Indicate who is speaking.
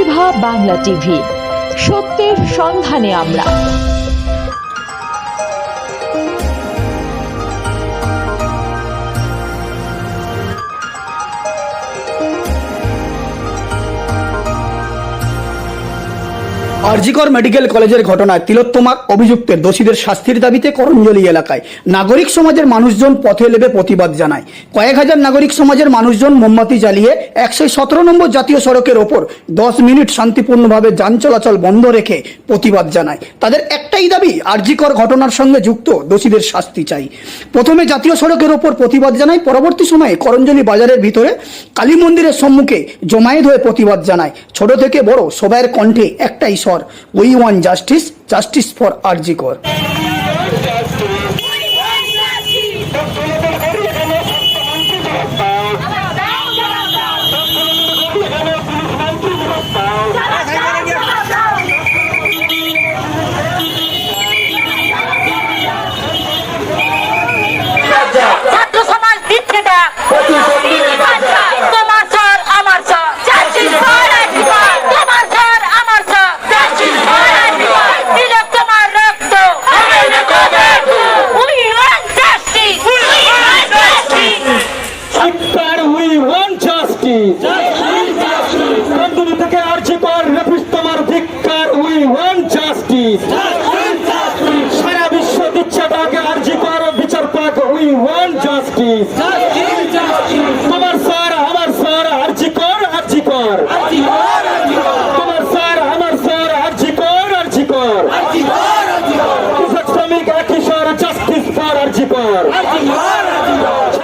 Speaker 1: প্রতিভা Bangla TV. সত্যের সন্ধানে আমরা।
Speaker 2: আরজিকর মেডিকেল কলেজের ঘটনায় তিলোত্তমা অভিযুক্তের দোষীদের শাস্তির দাবিতে করঞ্জলি এলাকায় নাগরিক সমাজের মানুষজন পথে লেবে প্রতিবাদ জানায়। কয়েক হাজার নাগরিক সমাজের মানুষজন মোমবাতি জ্বালিয়ে একশো সতেরো নম্বর জাতীয় সড়কের ওপর দশ মিনিট শান্তিপূর্ণভাবে যান চলাচল বন্ধ রেখে প্রতিবাদ জানায়। তাদের একটাই দাবি, আরজিকর ঘটনার সঙ্গে যুক্ত দোষীদের শাস্তি চাই। প্রথমে জাতীয় সড়কের ওপর প্রতিবাদ জানায়, পরবর্তী সময়ে করঞ্জলি বাজারের ভিতরে কালী মন্দিরের সম্মুখে জমায়েত হয়ে প্রতিবাদ জানায়। ছোট থেকে বড়, সবাইয়ের কণ্ঠে একটাই স্বর we want justice justice for RG Kar
Speaker 3: ছাত্র সমাজ দিচ্ছে না তোমার স্যার আমার স্যার তোমার স্যার আমার স্যার দিলে তোমার রক্ত We want justice! We want justice!
Speaker 4: শিক্ষার উই ওয়ান জাস্টিস বন্ধুনি থেকে আর্জি কর রেপিস তোমার ধিক্কার উই ওয়ান জাস্টিস সারা বিশ্ব দিচ্ছে ডাকে আর্জি কর বিচার পাক উই ওয়ান জাস্টিস তোমার স্যার আমার স্যার আর্জি কর আর্জি কর। তোমার স্যার আমার স্যার আর্জি কর আর্জি কর। শ্রমিক একই স্বর জাস্টিস ফর আর্জি কর।